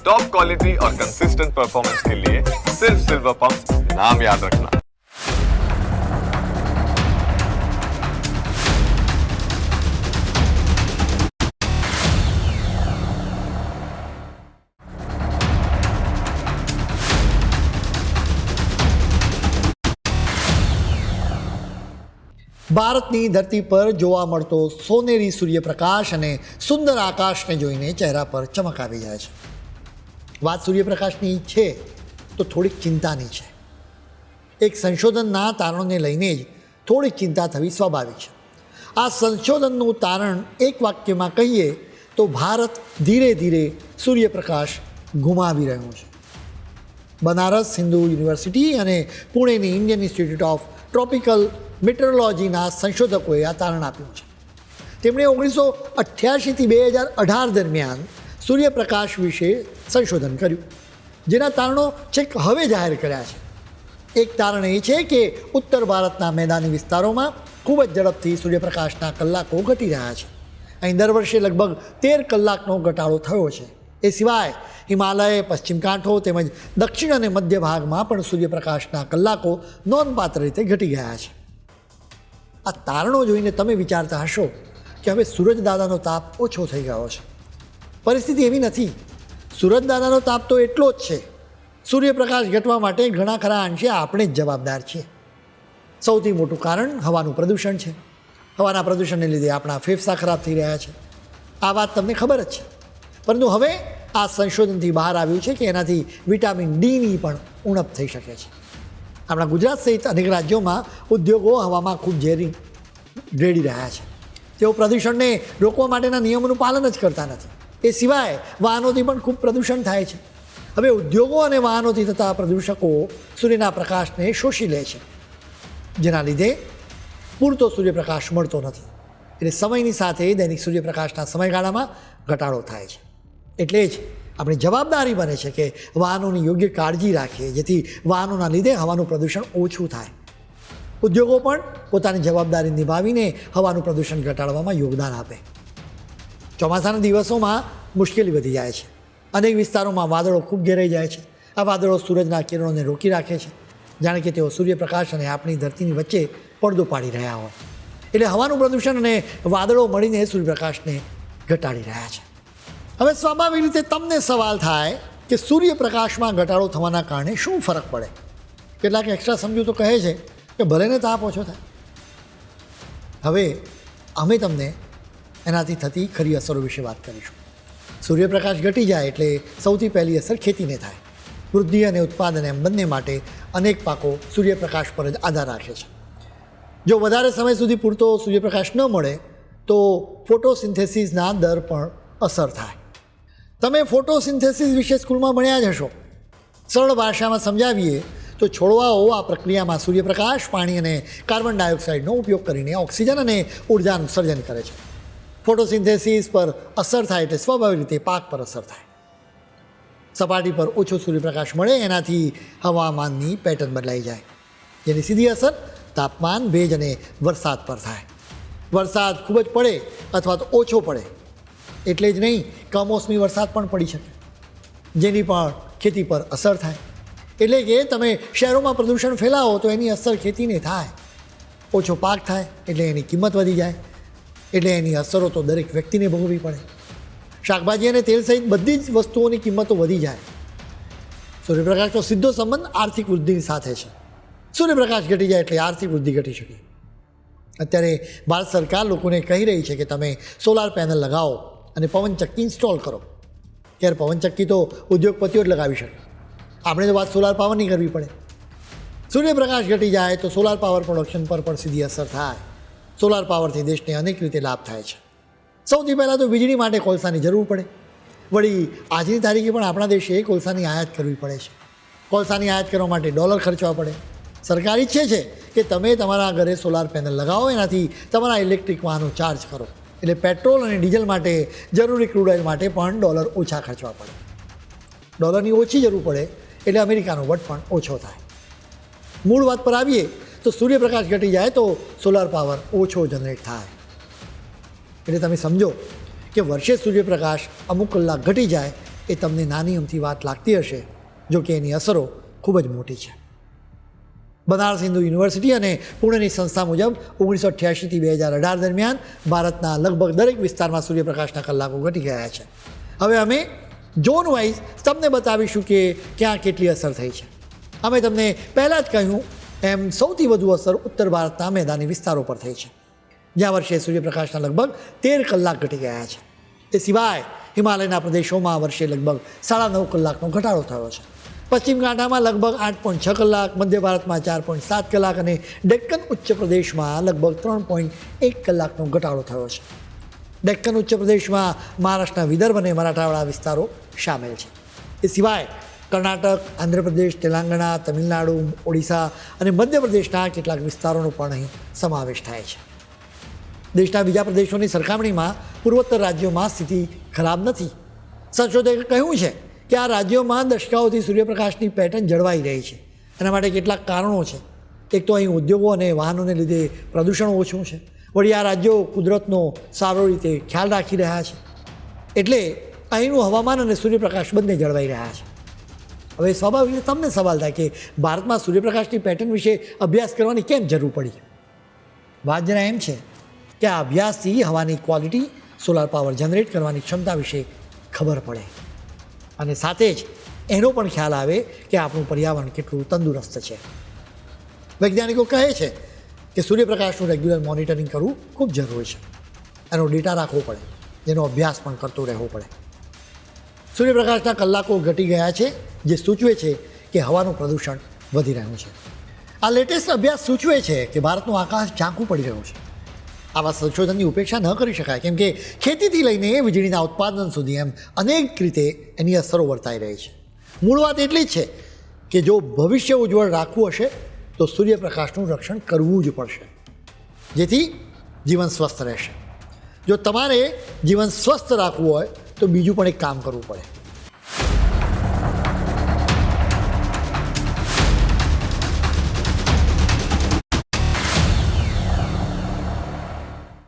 Top quality और consistent performance के लिए सिर्फ सिल्वर पंप नाम याद रखना ભારતની ધરતી પર જોવા મળતો સોનેરી સૂર્યપ્રકાશ અને સુંદર આકાશને જોઈને ચહેરા પર ચમક આવી જાય છે વાત સૂર્યપ્રકાશની છે, તો થોડીક ચિંતાની છે. એક સંશોધનના તારણોને લઈને જ થોડીક ચિંતા થવી સ્વાભાવિક છે. આ સંશોધનનું તારણ એક વાક્યમાં કહીએ, તો ભારત ધીરે ધીરે સૂર્યપ્રકાશ ગુમાવી રહ્યું છે. બનારસ હિન્દુ યુનિવર્સિટી અને પુણેની ઇન્ડિયન ઇન્સ્ટિટ્યૂટ ઓફ ટ્રોપિકલ મિટરોલોજીના સંશોધકોએ આ તારણ આપ્યું છે. તેમણે ઓગણીસો અઠ્યાસીથી બે હજાર અઢાર દરમિયાન સૂર્યપ્રકાશ વિશે સંશોધન કર્યું. જેના તારણો છેક હવે જાહેર કર્યા છે. એક તારણ એ છે કે ઉત્તર ભારતના મેદાની વિસ્તારોમાં ખૂબ જ ઝડપથી સૂર્યપ્રકાશના કલાકો ઘટી રહ્યા છે. અહીં દર વર્ષે લગભગ તેર કલાકનો ઘટાડો થયો છે. એ સિવાય હિમાલય, પશ્ચિમ કાંઠો તેમજ દક્ષિણ અને મધ્ય ભાગમાં પણ સૂર્યપ્રકાશના કલાકો નોંધપાત્ર રીતે ઘટી ગયા છે. આ તારણો જોઈને તમે વિચારતા હશો કે હવે સૂરજ દાદાનો તાપ ઓછો થઈ ગયો છે. પરિસ્થિતિ એવી નથી સૂરજ દાદાનો તાપ તો એટલો જ છે. સૂર્યપ્રકાશ ઘટવા માટે ઘણા ખરા અંશે આપણે જ જવાબદાર છીએ. સૌથી મોટું કારણ હવાનું પ્રદૂષણ છે. હવાના પ્રદૂષણને લીધે આપણા ફેફસા ખરાબ થઈ રહ્યા છે. આ વાત તમને ખબર જ છે. પરંતુ હવે આ સંશોધનથી બહાર આવ્યું છે કે એનાથી વિટામિન ડીની પણ ઉણપ થઈ શકે છે. આપણા ગુજરાત સહિત અનેક રાજ્યોમાં ઉદ્યોગો હવામાં ખૂબ ઝેરી રેડી રહ્યા છે. તેઓ પ્રદૂષણને રોકવા માટેના નિયમોનું પાલન જ કરતા નથી. એ સિવાય વાહનોથી પણ ખૂબ પ્રદૂષણ થાય છે. હવે ઉદ્યોગો અને વાહનોથી થતા પ્રદૂષકો સૂર્યના પ્રકાશને શોષી લે છે. જેના લીધે પૂરતો સૂર્યપ્રકાશ મળતો નથી. એટલે સમયની સાથે દૈનિક સૂર્યપ્રકાશના સમયગાળામાં ઘટાડો થાય છે. એટલે જ આપણી જવાબદારી બને છે કે વાહનોની યોગ્ય કાળજી રાખીએ, જેથી વાહનોના લીધે હવાનું પ્રદૂષણ ઓછું થાય. ઉદ્યોગો પણ પોતાની જવાબદારી નિભાવીને હવાનું પ્રદૂષણ ઘટાડવામાં યોગદાન આપે. ચોમાસાના દિવસોમાં મુશ્કેલી વધી જાય છે. અનેક વિસ્તારોમાં વાદળો ખૂબ ઘેરાઈ જાય છે. આ વાદળો સૂરજના કિરણોને રોકી રાખે છે. જાણે કે તેઓ સૂર્યપ્રકાશ અને આપણી ધરતીની વચ્ચે પડદો પાડી રહ્યા હોય. એટલે હવાનું પ્રદૂષણ અને વાદળો મળીને સૂર્યપ્રકાશને ઘટાડી રહ્યા છે. હવે સ્વાભાવિક રીતે તમને સવાલ થાય કે સૂર્યપ્રકાશમાં ઘટાડો થવાના કારણે શું ફરક પડે? કેટલાક એક્સ્ટ્રા સમજૂતો કહે છે કે ભલેને તાપ ઓછો થાય. હવે અમે તમને એનાથી થતી ખરી અસરો વિશે વાત કરીશું. સૂર્યપ્રકાશ ઘટી જાય એટલે સૌથી પહેલી અસર ખેતીને થાય. વૃદ્ધિ અને ઉત્પાદન એમ બંને માટે અનેક પાકો સૂર્યપ્રકાશ પર જ આધાર રાખે છે. જો વધારે સમય સુધી પૂરતો સૂર્યપ્રકાશ ન મળે, તો ફોટોસિન્થેસિસના દર પણ અસર થાય. તમે ફોટોસિન્થેસિસ વિશે સ્કૂલમાં ભણ્યા જ હશો. સરળ ભાષામાં સમજાવીએ, તો છોડવાઓ આ પ્રક્રિયામાં સૂર્યપ્રકાશ, પાણી અને કાર્બન ડાયોક્સાઇડનો ઉપયોગ કરીને ઓક્સિજન અને ઉર્જાનું સર્જન કરે છે. ફોટોસિન્થેસિસ પર અસર થાય એટલે સ્વાભાવિક રીતે પાક પર અસર થાય. સપાટી પર ઓછો સૂર્યપ્રકાશ મળે એનાથી હવામાનની પેટર્ન બદલાઈ જાય. જેની સીધી અસર તાપમાન, ભેજ અને વરસાદ પર થાય. વરસાદ ખૂબ જ પડે અથવા તો ઓછો પડે. એટલે જ નહીં, કમોસમી વરસાદ પણ પડી શકે. જેની પણ ખેતી પર અસર થાય. એટલે કે તમે શહેરોમાં પ્રદૂષણ ફેલાવો તો એની અસર ખેતીને થાય. ઓછો પાક થાય એટલે એની કિંમત વધી જાય. એટલે એની અસરો તો દરેક વ્યક્તિને ભોગવવી પડે. શાકભાજી અને તેલ સહિત બધી જ વસ્તુઓની કિંમતો વધી જાય. સૂર્યપ્રકાશનો સીધો સંબંધ આર્થિક વૃદ્ધિની સાથે છે. સૂર્યપ્રકાશ ઘટી જાય એટલે આર્થિક વૃદ્ધિ ઘટી શકે. અત્યારે ભારત સરકાર લોકોને કહી રહી છે કે તમે સોલાર પેનલ લગાવો અને પવનચક્કી ઇન્સ્ટોલ કરો. ત્યારે પવનચક્કી તો ઉદ્યોગપતિઓ જ લગાવી શકે. આપણે તો વાત સોલાર પાવરની કરવી પડે. સૂર્યપ્રકાશ ઘટી જાય તો સોલાર પાવર પ્રોડક્શન પર પણ સીધી અસર થાય. સોલાર પાવરથી દેશને અનેક રીતે લાભ થાય છે. સૌથી પહેલાં તો વીજળી માટે કોલસાની જરૂર પડે. વળી આજની તારીખે પણ આપણા દેશે કોલસાની આયાત કરવી પડે છે. કોલસાની આયાત કરવા માટે ડોલર ખર્ચવા પડે. સરકાર ઈચ્છે છે કે તમે તમારા ઘરે સોલાર પેનલ લગાવો, એનાથી તમારા ઇલેક્ટ્રિક વાહનો ચાર્જ કરો. એટલે પેટ્રોલ અને ડીઝલ માટે જરૂરી ક્રૂડ ઓઇલ માટે પણ ડોલર ઓછા ખર્ચવા પડે. ડોલરની ઓછી જરૂર પડે એટલે અમેરિકાનો વટ પણ ઓછો થાય. મૂળ વાત પર આવીએ તો સૂર્યપ્રકાશ ઘટી જાય તો સોલાર પાવર ઓછો જનરેટ થાય. એટલે તમે સમજો કે વર્ષે સૂર્યપ્રકાશ અમુક કલાક ઘટી જાય એ તમને નાની અમથી વાત લાગતી હશે, જો કે એની અસરો ખૂબ જ મોટી છે. બનારસ હિન્દુ યુનિવર્સિટી અને પુણેની સંસ્થા મુજબ ઓગણીસો અઠ્યાસીથી બે હજાર અઢાર દરમિયાન ભારતના લગભગ દરેક વિસ્તારમાં સૂર્યપ્રકાશના કલાકો ઘટી ગયા છે. હવે અમે ઝોન વાઇઝ તમને બતાવીશું કે ક્યાં કેટલી અસર થઈ છે. અમે તમને પહેલાં જ કહ્યું એમ સૌથી વધુ અસર ઉત્તર ભારતના મેદાની વિસ્તારો પર થઈ છે. જ્યાં વર્ષે સૂર્યપ્રકાશના લગભગ તેર કલાક ઘટી ગયા છે. એ સિવાય હિમાલયના પ્રદેશોમાં વર્ષે લગભગ સાડા નવ કલાકનો ઘટાડો થયો છે. પશ્ચિમ કાંઠામાં લગભગ આઠ પોઈન્ટ છ કલાક, મધ્ય ભારતમાં ચાર પોઈન્ટ સાત કલાક અને ડેક્કન ઉચ્ચ પ્રદેશમાં લગભગ ત્રણ પોઈન્ટ એક કલાકનો ઘટાડો થયો છે. ડેક્કન ઉચ્ચ પ્રદેશમાં મહારાષ્ટ્રના વિદર્ભ અને મરાઠાવાળા વિસ્તારો સામેલ છે. એ સિવાય કર્ણાટક, આંધ્રપ્રદેશ, તેલંગાણા, તમિલનાડુ, ઓડિશા અને મધ્યપ્રદેશના કેટલાક વિસ્તારોનો પણ અહીં સમાવેશ થાય છે. દેશના બીજા પ્રદેશોની સરખામણીમાં પૂર્વોત્તર રાજ્યોમાં સ્થિતિ ખરાબ નથી. સંશોધકે કહ્યું છે કે આ રાજ્યોમાં દશકાઓથી સૂર્યપ્રકાશની પેટર્ન જળવાઈ રહી છે. એના માટે કેટલાક કારણો છે. એક તો અહીં ઉદ્યોગો અને વાહનોને લીધે પ્રદૂષણ ઓછું છે. વળી આ રાજ્યો કુદરતનો સારો રીતે ખ્યાલ રાખી રહ્યા છે. એટલે અહીંનું હવામાન અને સૂર્યપ્રકાશ બંને જળવાઈ રહ્યા છે. હવે સ્વાભાવિક રીતે તમને સવાલ થાય કે ભારતમાં સૂર્યપ્રકાશની પેટર્ન વિશે અભ્યાસ કરવાની કેમ જરૂર પડી? વાત જરા એમ છે કે આ અભ્યાસથી હવાની ક્વોલિટી સોલાર પાવર જનરેટ કરવાની ક્ષમતા વિશે ખબર પડે. અને સાથે જ એનો પણ ખ્યાલ આવે કે આપણું પર્યાવરણ કેટલું તંદુરસ્ત છે. વૈજ્ઞાનિકો કહે છે કે સૂર્યપ્રકાશનું રેગ્યુલર મોનિટરિંગ કરવું ખૂબ જરૂરી છે. એનો ડેટા રાખવો પડે. એનો અભ્યાસ પણ કરતો રહેવો પડે. સૂર્યપ્રકાશના કલાકો ઘટી ગયા છે, જે સૂચવે છે કે હવાનું પ્રદૂષણ વધી રહ્યું છે. આ લેટેસ્ટ અભ્યાસ સૂચવે છે કે ભારતનું આકાશ ઝાંખું પડી રહ્યું છે. આવા સંશોધનની ઉપેક્ષા ન કરી શકાય, કેમ કે ખેતીથી લઈને વીજળીના ઉત્પાદન સુધી એમ અનેક રીતે એની અસરો વર્તાઈ રહી છે. મૂળ વાત એટલી જ છે કે જો ભવિષ્ય ઉજ્જવળ રાખવું હશે, તો સૂર્યપ્રકાશનું રક્ષણ કરવું જ પડશે. જેથી જીવન સ્વસ્થ રહેશે. જો તમારે જીવન સ્વસ્થ રાખવું હોય તો બીજું પણ એક કામ કરવું પડે.